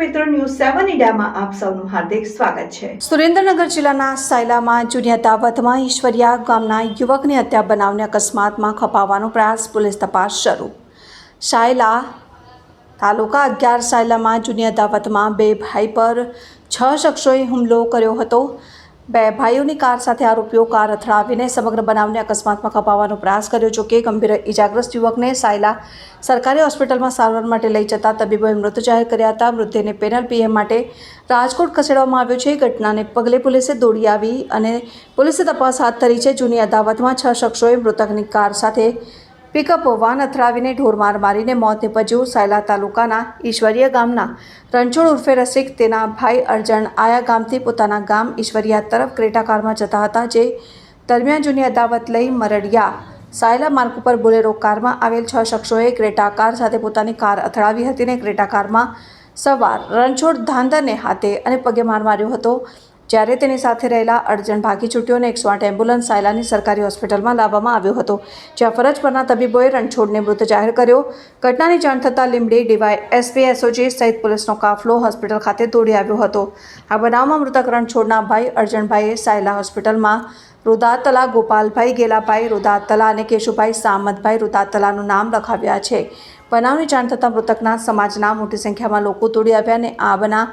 મિત્રો ન્યૂઝ સેવન ઇન્ડિયામાં આપ સૌનું હાર્દિક સ્વાગત છે. સુરેન્દ્રનગર જિલ્લાના સાયલામાં જુનિયા દાવતમાં ઈશ્વરિયા ગામના યુવકની હત્યા બનાવને અકસ્માતમાં ખપાવવાનો પ્રયાસ પોલીસ તપાસ શરૂ. સાયલા તાલુકા અગિયાર સાયલામાં જુનિયા દાવતમાં બે ભાઈ પર છ શખ્સોએ હુમલો કર્યો હતો. બે ભાઈઓની કાર સાથે આરોપીઓ કાર અથડાવીને સમગ્ર બનાવને અકસ્માતમાં ખપાવવાનો પ્રયાસ કર્યો, જો કે ગંભીર ઇજાગ્રસ્ત યુવકને સાયલા સરકારી હોસ્પિટલમાં સારવાર માટે લઈ જતા તબીબોએ મૃત જાહેર કર્યા હતા. મૃતદેહને પેનલ પીએમ માટે રાજકોટ ખસેડવામાં આવ્યો છે. ઘટનાને પગલે પોલીસે દોડી આવી અને પોલીસે તપાસ હાથ ધરી છે. જૂની અદાવતમાં છ શખ્સોએ મૃતકની કાર સાથે પિકઅપ વાન અથડાવીને ઢોરમાર મારીને મોત નીપજ્યું સાયલા તાલુકાના ઈશ્વરીય ગામના રણછોડ ઉર્ફે રસિક. તેના ભાઈ અર્જણ આયા ગામથી પોતાના ગામ ઈશ્વરિયા તરફ ક્રેટા કારમાં જતા હતા, જે દરમિયાન જૂની અદાવત લઈ મરડિયા સાયલા માર્ગ ઉપર બોલેરો કારમાં આવેલ છ શખ્સોએ ક્રેટા કાર સાથે પોતાની કાર અથડાવી હતી ને ક્રેટા કારમાં સવાર રણછોડ ધાંધરને હાથે અને પગે માર માર્યો હતો. જ્યારે તેની સાથે રહેલા અર્જણ ભાગી છૂટ્યો અને એકસો આઠ એમ્બ્યુલન્સ સાયલાની સરકારી હોસ્પિટલમાં લાવવામાં આવ્યો હતો, જ્યાં ફરજ પરના તબીબોએ રણછોડને મૃત જાહેર કર્યો. ઘટનાની જાણ થતાં લીંબડી ડીવાય એસપી એસઓજી સહિત પોલીસનો કાફલો હોસ્પિટલ ખાતે દોડી આવ્યો હતો. આ બનાવમાં મૃતક રણછોડના ભાઈ અર્જણભાઈએ સાયલા હોસ્પિટલમાં રુદાતલા, ગોપાલભાઈ ગેલાભાઈ રુદાતલા અને કેશુભાઈ સામતભાઈ રુદાતલાનું નામ લખાવ્યા છે. બનાવની જાણ થતાં મૃતકના સમાજના મોટી સંખ્યામાં લોકો દોડી આવ્યા અને આ બના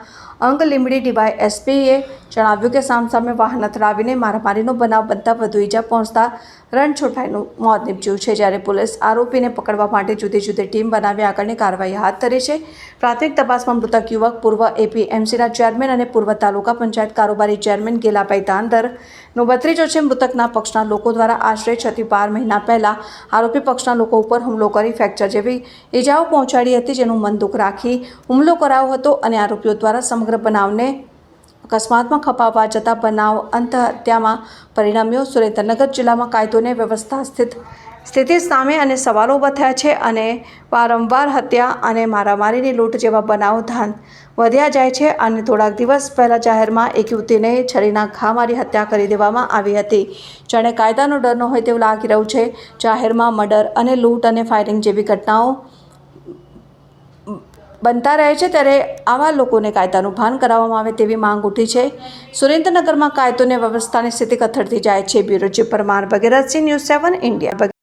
અંગ લીંબડી ડીવાય એસપીએ જણાવ્યું કે સામસામે વાહન અથડાવીને મારામારીનો બનાવ બનતા વધુ ઈજા પહોંચતા રણછોડભાઈનું મોત નીપજ્યું છે. જ્યારે પોલીસ આરોપીને પકડવા માટે જુદી જુદી ટીમ બનાવી આગળની કાર્યવાહી હાથ ધરી છે. પ્રાથમિક તપાસમાં મૃતક યુવક પૂર્વ એપીએમસીના ચેરમેન અને પૂર્વ તાલુકા પંચાયત કારોબારી ચેરમેન ગેલાભાઈ ધાંધરનો ભત્રીજો છે. મૃતકના પક્ષના લોકો દ્વારા આશરે છથી બાર મહિના પહેલા આરોપી પક્ષના લોકો ઉપર હુમલો કરી ફ્રેક્ચર જેવી ઈજાઓ પહોંચાડી હતી જેનું મન દુઃખ રાખી હુમલો કરાયો હતો અને આરોપીઓ દ્વારા સમગ્ર બનાવને અકસ્માતમાં ખપાવવા જતા બનાવ અંતહત્યામાં પરિણમ્યો સુરેન્દ્રનગર જિલ્લામાં કાયદો અને વ્યવસ્થા સ્થિત સ્થિતિ સામે અને સવાલો ઊભા થયા છે અને વારંવાર હત્યા અને મારામારીની લૂંટ જેવા બનાવો ધાન વધ્યા જાય છે અને થોડાક દિવસ પહેલાં જાહેરમાં એક યુવતીને છરીના ઘા મારી હત્યા કરી દેવામાં આવી હતી. જાણે કાયદાનો ડર ન હોય તેવું લાગી રહ્યું છે. જાહેરમાં મર્ડર અને લૂંટ અને ફાયરિંગ જેવી ઘટનાઓ બનતા રહે છે ત્યારે આવા લોકોને કાયદાનું ભાન કરાવવામાં આવે તેવી માંગ ઉઠી છે. સુરેન્દ્રનગરમાં કાયદો અને વ્યવસ્થાની સ્થિતિ કથળતી જાય છે. Bureau Parmar Bhagirathsinh, news seven, India.